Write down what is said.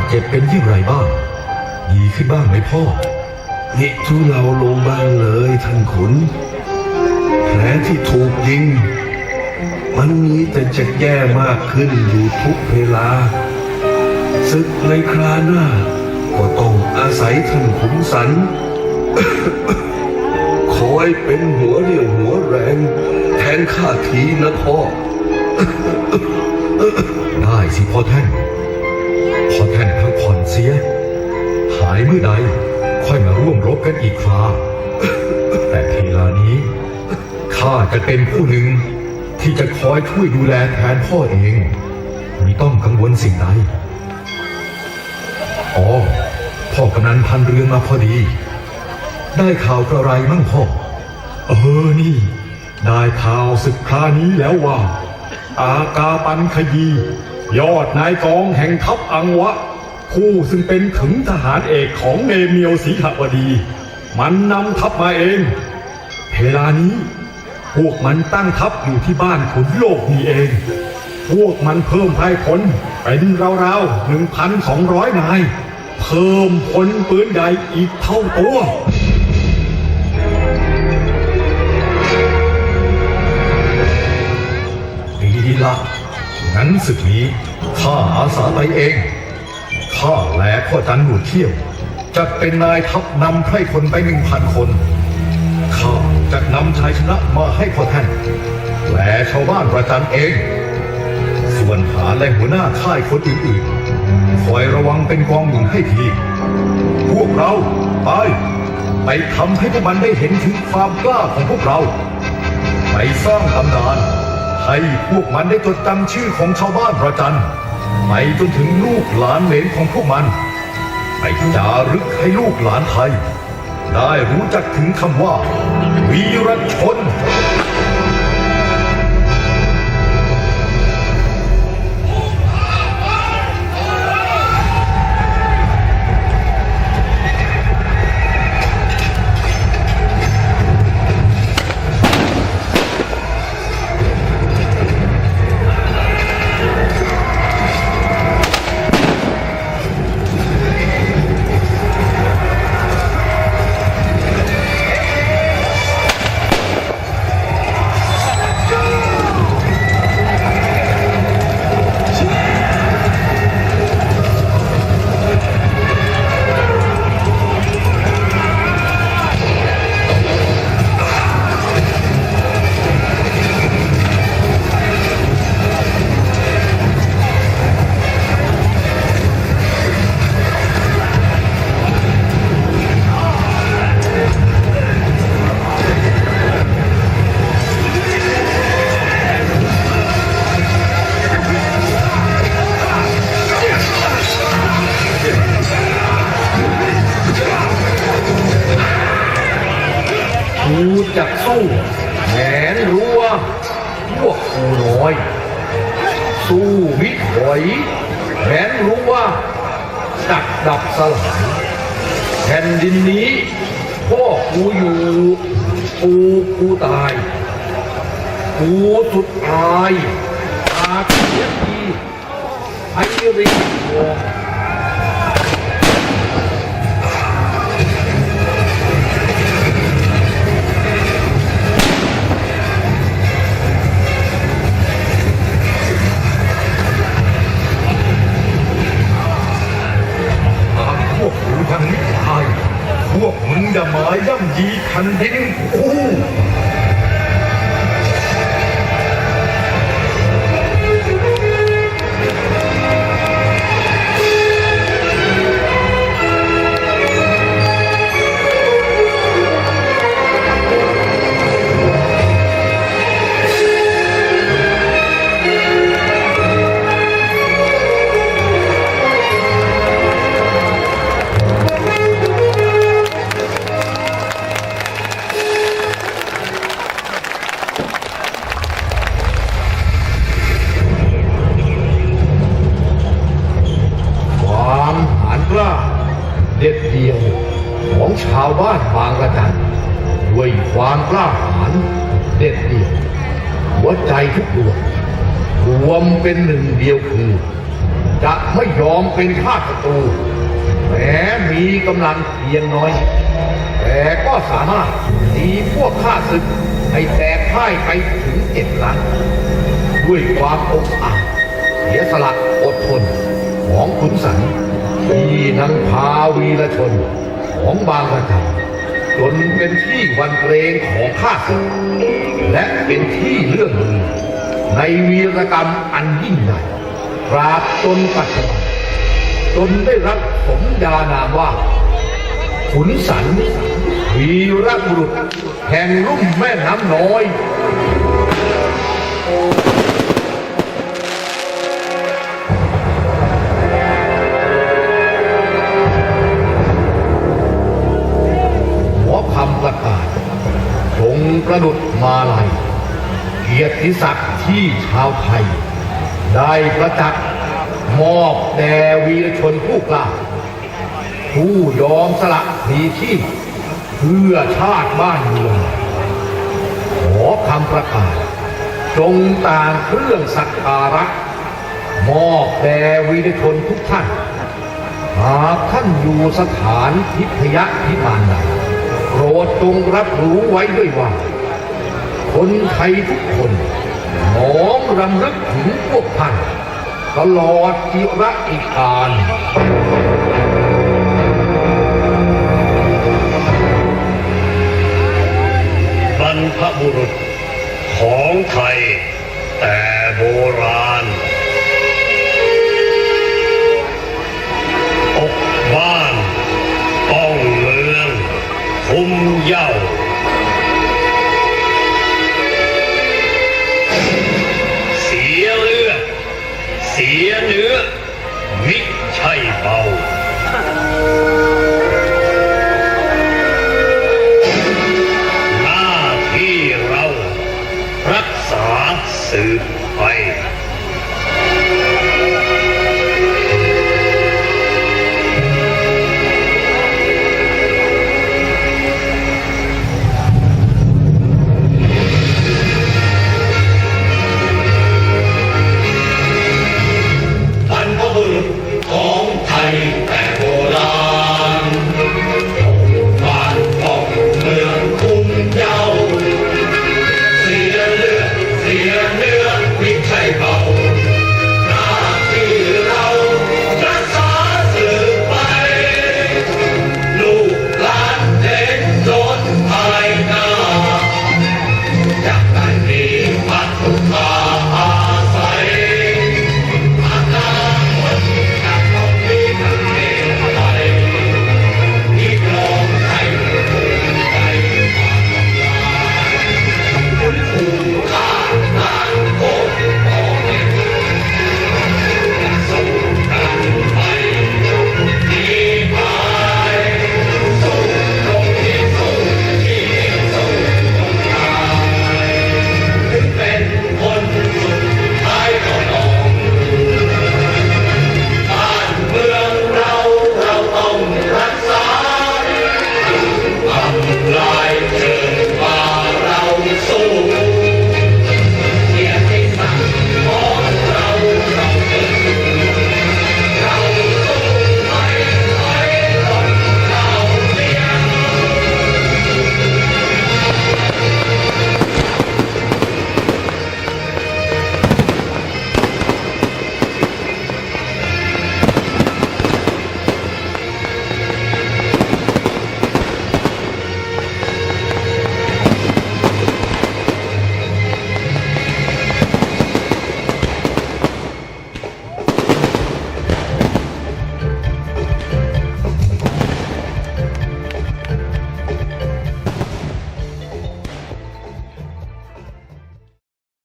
ดเจ็บเป็นอย่างไรบ้าง ดีขึ้นบ้างไหมพ่อนิทุเราลงบ้างเลยท่านขุน แผลที่ถูกยิง มันมีแต่จะแย่มากขึ้นอยู่ทุกเวลาศึกในคราหน้า ก็ต้องอาศัยท่านขุนสัน คอยเป็นหัวเรี่ยวหัวแรง แทนข้าทีนะพ่อ ได้สิพ่อท่าน พ่อท่านพักผ่อนเสีย หายเมื่อใดค่อยมาร่วมรบกันอีกคราแต่เวลานี้ข้าจะเป็นผู้หนึ่งที่จะคอยช่วยดูแลแทนพ่อเองไม่ต้องกังวลสิ่งใดอ๋อพ่อกำนันพันเรือมาพอดี ได้ข่าวกระไรมั่งพ่อ เออนี่ ได้ข่าวศึกครานี้แล้วว่า อากาปันขยี ยอดนายกองแห่งทัพอังวะ ผู้ซึ่งเป็นถึงทหารเอกของเนเมียวศรีหบดี มันนำทัพมาเองเวลานี้พวกมันตั้งทัพอยู่ที่บ้านขุนโลกนี่เอง พวกมันเพิ่มไพร่พลเป็นราวๆหนึ่งพันสองร้อยนาย เพิ่มพลปืนใหญ่อีกเท่าตัว งั้นศึกนี้ข้าอาสาไปเอง ข้าและพ่อจันหนูเที่ยว จะเป็นนายทัพนำไพร่คนไปหนึ่งพันคน ข้าจะนำชัยชนะมาให้พ่อท่านและชาวบ้านประจันเอง ส่วนหาและหัวหน้าค่ายคนอื่นๆ คอยระวังเป็นกองหนุนให้ที พวกเราไป ไปทำให้พวกมันได้เห็นถึงความกล้าของพวกเรา ไปสร้างตำนาน ให้พวกมันได้จดจำชื่อของชาวบ้านประจันไปจนถึงลูกหลานเหลนของพวกมันไปจารึกให้ลูกหลานไทย ได้รู้จักถึงคำว่า วีรชน มิถอยแหนรู้ว่าดักดับสลายแผ่นดินนี้พ่อกูอยู่กูกูตายกูสุดท้ายอาเสียทีไอ้รีวง พวกมึงอย่า งเดียวคือ จะไม่ยอมเป็นข้าศัตรูแม้มีกำลังเพียงน้อย แต่ก็สามารถตีพวกข้าศึกให้แตกพ่ายไปถึงเจ็ดล้านด้วยความองอาจเสียสละอดทนของขุนสันที่นำพาวีรชนของบางระจันจนเป็นที่วันเกรงของข้าศึกและเป็นที่เลื่องลือ ในวีรกรรมอันยิ่งใหญ่ตราบจนปัจจุบันจนได้รับสมญานามว่า ขุนสันวีรบุรุษแห่งลุ่มแม่น้ำน้อยหมอคำประกาศทรงประดุษมาลัย เกียรติศักดิ์ที่ชาวไทย ได้ประจักษ์มอบแด่วีรชนผู้กล้า ผู้ยอมสละพลีชีพเพื่อชาติบ้านเมืองขอคำประกาศ จงต่างเครื่องสักการะมอบแด่วีรชนทุกท่าน หากท่านอยู่สถานทิพยพิมานใดโปรดจงรับรู้ไว้ด้วยว่า คนไทยทุกคนมอมรำลึกถึงพวกท่านตลอดจิระอีกการบรรพบุรุษของไทยแต่โบราณ เสียเลื